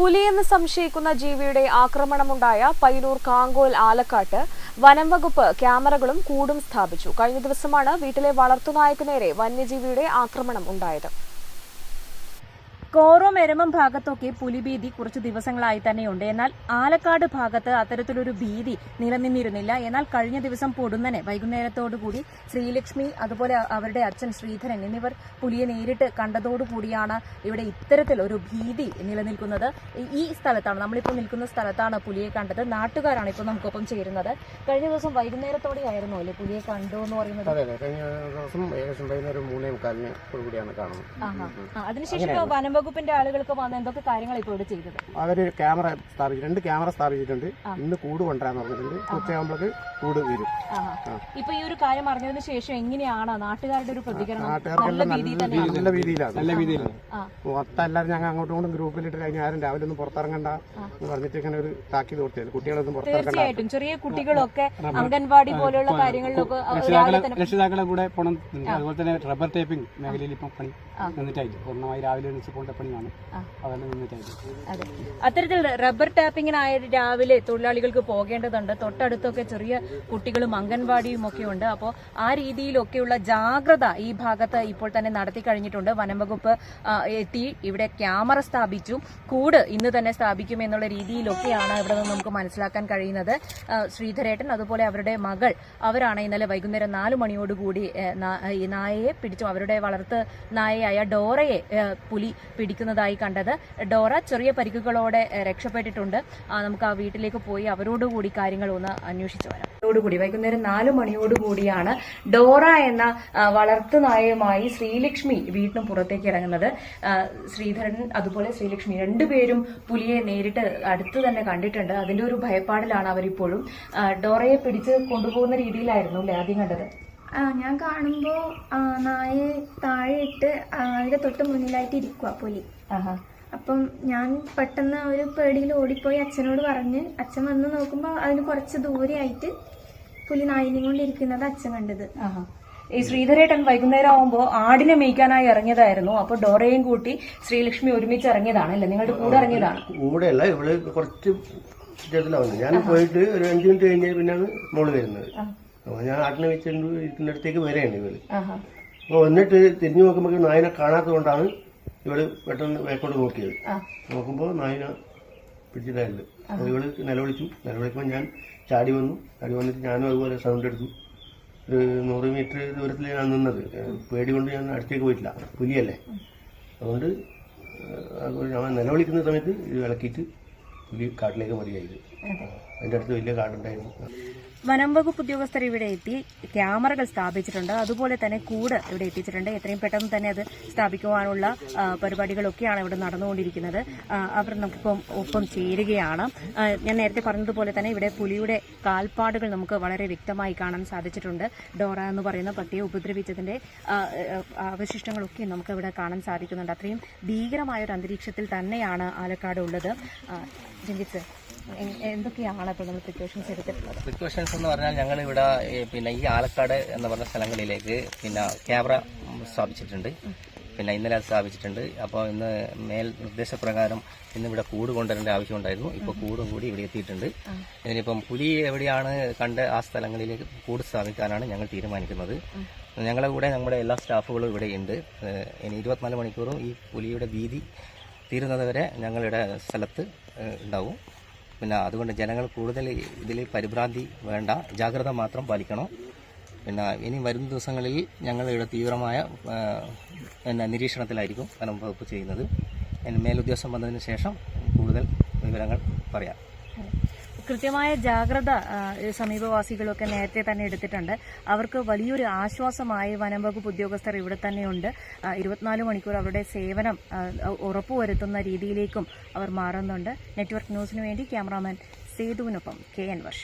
പുലിയെന്ന് സംശയിക്കുന്ന ജീവിയുടെ ആക്രമണമുണ്ടായ പയ്യന്നൂർ കാങ്കോൽ ആലക്കാട്ട് വനംവകുപ്പ് ക്യാമറകളും കൂടും സ്ഥാപിച്ചു. കഴിഞ്ഞ ദിവസമാണ് വീട്ടിലെ വളർത്തുനായ്ക്കു നേരെ വന്യജീവിയുടെ ആക്രമണം ഉണ്ടായത്. കോറോം എരമം ഭാഗത്തൊക്കെ പുലിഭീതി കുറച്ച് ദിവസങ്ങളായി തന്നെയുണ്ട്. എന്നാൽ ആലക്കാട് ഭാഗത്ത് അത്തരത്തിലൊരു ഭീതി നിലനിന്നിരുന്നില്ല. എന്നാൽ കഴിഞ്ഞ ദിവസം പൊടുന്നനെ വൈകുന്നേരത്തോടുകൂടി ശ്രീലക്ഷ്മി അതുപോലെ അവരുടെ അച്ഛൻ ശ്രീധരൻ എന്നിവർ പുലിയെ നേരിട്ട് കണ്ടതോടുകൂടിയാണ് ഇവിടെ ഇത്തരത്തിൽ ഒരു ഭീതി നിലനിൽക്കുന്നത്. ഈ സ്ഥലത്താണ് നമ്മളിപ്പോൾ നിൽക്കുന്ന സ്ഥലത്താണ് പുലിയെ കണ്ടത്. നാട്ടുകാരാണ് ഇപ്പോൾ നമുക്കൊപ്പം ചേരുന്നത്. കഴിഞ്ഞ ദിവസം വൈകുന്നേരത്തോടെ ആയിരുന്നു അല്ലേ പുലിയെ കണ്ടു എന്ന് പറയുന്നത്? അതെ കഴിഞ്ഞ ദിവസം ഏകദേശം വൈകുന്നേരം മൂന്നേ മുക്കാലിന് കൂടിയാണ് കാണുന്നത്. അതിനുശേഷം വകുപ്പിന്റെ ആളുകൾക്ക് വന്ന എന്തൊക്കെ കാര്യങ്ങൾ ഇപ്പോൾ ഇവിടെ ചെയ്തത്? അവർ ക്യാമറ സ്ഥാപിച്ചു രണ്ട് ക്യാമറ സ്ഥാപിച്ചിട്ടുണ്ട്. ഇന്ന് കൂട് കൊണ്ടുവരാന്ന് പറഞ്ഞിട്ടുണ്ട്. ഉച്ചയാകുമ്പോഴേക്ക് കൂട് വരും. ഇപ്പൊ ഈ ഒരു കാര്യം അറിഞ്ഞതിന് ശേഷം എങ്ങനെയാണ് നാട്ടുകാരുടെ ഒരു പ്രതികരണം നല്ല നല്ല രീതിയിലാണ്. നല്ല രീതിയിലാണ്. മൊത്തം എല്ലാവരും ഞങ്ങൾ അങ്ങോട്ടും ഇങ്ങോട്ടും ഗ്രൂപ്പിലിട്ട് കഴിഞ്ഞാൽ ആരും രാവിലെ ഒന്നും പുറത്തിറങ്ങണ്ട എന്ന് പറഞ്ഞിട്ട് ഇങ്ങനെ ഒരു താക്കീത് കൊടുത്തത്. കുട്ടികളൊന്നും പുറത്തിറങ്ങണ്ട തീർച്ചയായിട്ടും. ചെറിയ കുട്ടികളൊക്കെ അംഗൻവാടി പോലെയുള്ള കാര്യങ്ങളിലൊക്കെ രക്ഷിതാക്കളെ കൂടെ പോണം. അതുപോലെ തന്നെ റബ്ബർ ടേപ്പിംഗ് മേഖലയിൽ ഇപ്പം പണി നിന്നിട്ടായി പൂർണമായി രാവിലെ എണീച്ച് പണിയാണ്. അതെല്ലാം നിന്നിട്ടായിട്ട് അതെ. അത്തരത്തിൽ റബ്ബർ ടാപ്പിങ്ങിനായ രാവിലെ തൊഴിലാളികൾക്ക് പോകേണ്ടതുണ്ട്. തൊട്ടടുത്തൊക്കെ ചെറിയ കുട്ടികളും അംഗൻവാടിയും ഒക്കെ ഉണ്ട്. അപ്പോൾ ആ രീതിയിലൊക്കെയുള്ള ജാഗ്രത ഈ ഭാഗത്ത് ഇപ്പോൾ തന്നെ നടത്തി കഴിഞ്ഞിട്ടുണ്ട്. വനംവകുപ്പ് എത്തി. ഇവിടെ ക്യാമറ സ്ഥാപിച്ചു. കൂട് ഇന്ന് തന്നെ സ്ഥാപിക്കും എന്നുള്ള രീതിയിലൊക്കെയാണ് ഇവിടെ നിന്ന് നമുക്ക് മനസ്സിലാക്കാൻ കഴിയുന്നത്. ശ്രീധരേട്ടൻ അതുപോലെ അവരുടെ മകൾ അവരാണ് ഇന്നലെ വൈകുന്നേരം നാല് മണിയോടുകൂടി നായയെ പിടിച്ചു. അവരുടെ വളർത്ത് നായയായ ഡോറയെ പുലി പിടിക്കുന്നതായി കണ്ടത്. ഡോറ ചെറിയ പരിക്കുകളോടെ രക്ഷപ്പെട്ടിട്ടുണ്ട്. നമുക്ക് ആ വീട്ടിലേക്ക് പോയി അവരോടുകൂടി കാര്യങ്ങൾ ഒന്ന് അന്വേഷിച്ചു വരാം. കൂടി വൈകുന്നേരം നാല് മണിയോടുകൂടിയാണ് ഡോറ എന്ന ആ, വളർത്തു നായയുമായി ശ്രീലക്ഷ്മി വീട്ടിന് പുറത്തേക്ക് ഇറങ്ങുന്നത്. ശ്രീധരൻ അതുപോലെ ശ്രീലക്ഷ്മി രണ്ടുപേരും പുലിയെ നേരിട്ട് അടുത്ത് തന്നെ കണ്ടിട്ടുണ്ട്. അതിന്റെ ഒരു ഭയപ്പാടിലാണ് അവരിപ്പോഴും. ഡോറയെ പിടിച്ച് കൊണ്ടുപോകുന്ന രീതിയിലായിരുന്നു അല്ലേ ആദ്യം കണ്ടത്? ഞാൻ കാണുമ്പോ ആ, നായെ താഴെ ഇട്ട് അതിന്റെ തൊട്ട് മുന്നിലായിട്ട് ഇരിക്കുക പുലി. അപ്പം ഞാൻ പെട്ടെന്ന് ഒരു പേടിയിൽ ഓടിപ്പോയി അച്ഛനോട് പറഞ്ഞ് അച്ഛൻ വന്ന് നോക്കുമ്പോൾ അതിന് കുറച്ച് ദൂരെയായിട്ട് പുലി നായിനെയും കൊണ്ടിരിക്കുന്നത് അച്ഛൻ കണ്ടത്. ആഹാ. ഈ ശ്രീധരേട്ടൻ വൈകുന്നേരം ആവുമ്പോ ആടിനെ മേയ്ക്കാനായി ഇറങ്ങിയതായിരുന്നു. അപ്പൊ ഡോറയും കൂട്ടി ശ്രീലക്ഷ്മി ഒരുമിച്ച് ഇറങ്ങിയതാണ് അല്ലേ നിങ്ങളുടെ കൂടെ ഇറങ്ങിയതാണ്. കൂടെയല്ല ഇവൾ കുറച്ച് ഞാൻ പോയിട്ട് ഒരു അഞ്ചു മിനിറ്റ് കഴിഞ്ഞ പിന്നാണ് മോൾ വരുന്നത്. അപ്പൊ ഞാൻ ആട്ടിനെ വെച്ചുകൊണ്ട് ഇരിക്കുന്നിടത്തേക്ക് വരെയാണ് ഇവൾ ആഹാ. അപ്പൊ വന്നിട്ട് തിരിഞ്ഞു നോക്കുമ്പോൾ നായനെ കാണാത്തത് കൊണ്ടാണ് ഇവൾ പെട്ടെന്ന് വേക്കോട്ട് നോക്കിയത്. നോക്കുമ്പോ നോക്കുമ്പോൾ നായന പിടിച്ചിട്ടായിരുന്നു. അപ്പൊ ഇവൾ നിലവിളിച്ചു. നിലവിളിക്കുമ്പോൾ ഞാൻ ചാടി വന്നു. ചാടി വന്നിട്ട് ഞാനും അതുപോലെ സൗണ്ട് എടുത്തു. ഒരു നൂറ് മീറ്റർ ദൂരത്തിൽ ഞാൻ നിന്നത്. പേടി കൊണ്ട് ഞാൻ അടുത്തേക്ക് പോയിട്ടില്ല. പുലിയല്ലേ. അതുകൊണ്ട് ഞാൻ നിലവിളിക്കുന്ന സമയത്ത് ഇത് ഇളക്കിയിട്ട് പുലി കാട്ടിലേക്ക് മതിയായത് അതിന്റെ അടുത്ത് വലിയ കാടുണ്ടായിരുന്നു. വനം വകുപ്പ് ഉദ്യോഗസ്ഥർ ഇവിടെ എത്തി ക്യാമറകൾ സ്ഥാപിച്ചിട്ടുണ്ട്. അതുപോലെ തന്നെ കൂട് ഇവിടെ എത്തിച്ചിട്ടുണ്ട്. എത്രയും പെട്ടെന്ന് തന്നെ അത് സ്ഥാപിക്കുവാനുള്ള പരിപാടികളൊക്കെയാണ് ഇവിടെ നടന്നുകൊണ്ടിരിക്കുന്നത്. അവർ നമുക്കിപ്പം ഒപ്പം ചേരുകയാണ്. ഞാൻ നേരത്തെ പറഞ്ഞതുപോലെ തന്നെ ഇവിടെ പുലിയുടെ കാൽപ്പാടുകൾ നമുക്ക് വളരെ വ്യക്തമായി കാണാൻ സാധിച്ചിട്ടുണ്ട്. ഡോറ എന്ന് പറയുന്ന പട്ടിയെ ഉപദ്രവിച്ചതിന്റെ അവശിഷ്ടങ്ങളൊക്കെ നമുക്ക് ഇവിടെ കാണാൻ സാധിക്കുന്നുണ്ട്. അത്രയും ഭീകരമായ ഒരു അന്തരീക്ഷത്തിൽ തന്നെയാണ് ആലക്കാട് ഉള്ളത് രഞ്ജിത്ത് എന്തൊക്കെയാണ് ഇപ്പോൾ നമ്മൾ പ്രിക്കോഷൻസ് എടുത്തിട്ടുള്ളത്? പ്രിക്കോഷൻസ് എന്ന് പറഞ്ഞാൽ ഞങ്ങൾ ഇവിടെ പിന്നെ ഈ ആലക്കാട് എന്ന് പറഞ്ഞ സ്ഥലങ്ങളിലേക്ക് പിന്നെ ക്യാമറ സ്ഥാപിച്ചിട്ടുണ്ട്. പിന്നെ ഇന്നലെ അത് സ്ഥാപിച്ചിട്ടുണ്ട്. അപ്പോൾ ഇന്ന് മേൽ നിർദ്ദേശപ്രകാരം ഇന്ന് ഇവിടെ കൂട് കൊണ്ടുവരേണ്ട ആവശ്യമുണ്ടായിരുന്നു. ഇപ്പോൾ കൂടും കൂടി ഇവിടെ എത്തിയിട്ടുണ്ട്. ഇനിയിപ്പം പുലി എവിടെയാണ് കണ്ട് ആ സ്ഥലങ്ങളിലേക്ക് കൂട് സ്ഥാപിക്കാനാണ് ഞങ്ങൾ തീരുമാനിക്കുന്നത്. ഞങ്ങളുടെ കൂടെ നമ്മുടെ എല്ലാ സ്റ്റാഫുകളും ഇവിടെ ഉണ്ട്. ഇനി ഇരുപത്തിനാല് മണിക്കൂറും ഈ പുലിയുടെ ഭീതി തീരുന്നതുവരെ ഞങ്ങളുടെ സ്ഥലത്ത് ഉണ്ടാവും. പിന്നെ അതുകൊണ്ട് ജനങ്ങൾ കൂടുതൽ ഇതിൽ പരിഭ്രാന്തി വേണ്ട. ജാഗ്രത മാത്രം പാലിക്കണം. പിന്നെ ഇനി വരുന്ന ദിവസങ്ങളിൽ ഞങ്ങളുടെ തീവ്രമായ പിന്നെ നിരീക്ഷണത്തിലായിരിക്കും വനം വകുപ്പ് ചെയ്യുന്നത്. മേലുദ്യോഗസ്ഥം വന്നതിന് ശേഷം കൂടുതൽ വിവരങ്ങൾ പറയാം. കൃത്യമായ ജാഗ്രത സമീപവാസികളൊക്കെ നേരത്തെ തന്നെ എടുത്തിട്ടുണ്ട്. അവർക്ക് വലിയൊരു ആശ്വാസമായി വനം വകുപ്പ് ഉദ്യോഗസ്ഥർ ഇവിടെ തന്നെയുണ്ട് ഇരുപത്തിനാല് മണിക്കൂർ അവരുടെ സേവനം ഉറപ്പുവരുത്തുന്ന രീതിയിലേക്കും അവർ മാറുന്നുണ്ട്. നെറ്റ്വർക്ക് ന്യൂസിനു വേണ്ടി ക്യാമറാമാൻ സേതുവിനൊപ്പം കെ എൻ വർഷ.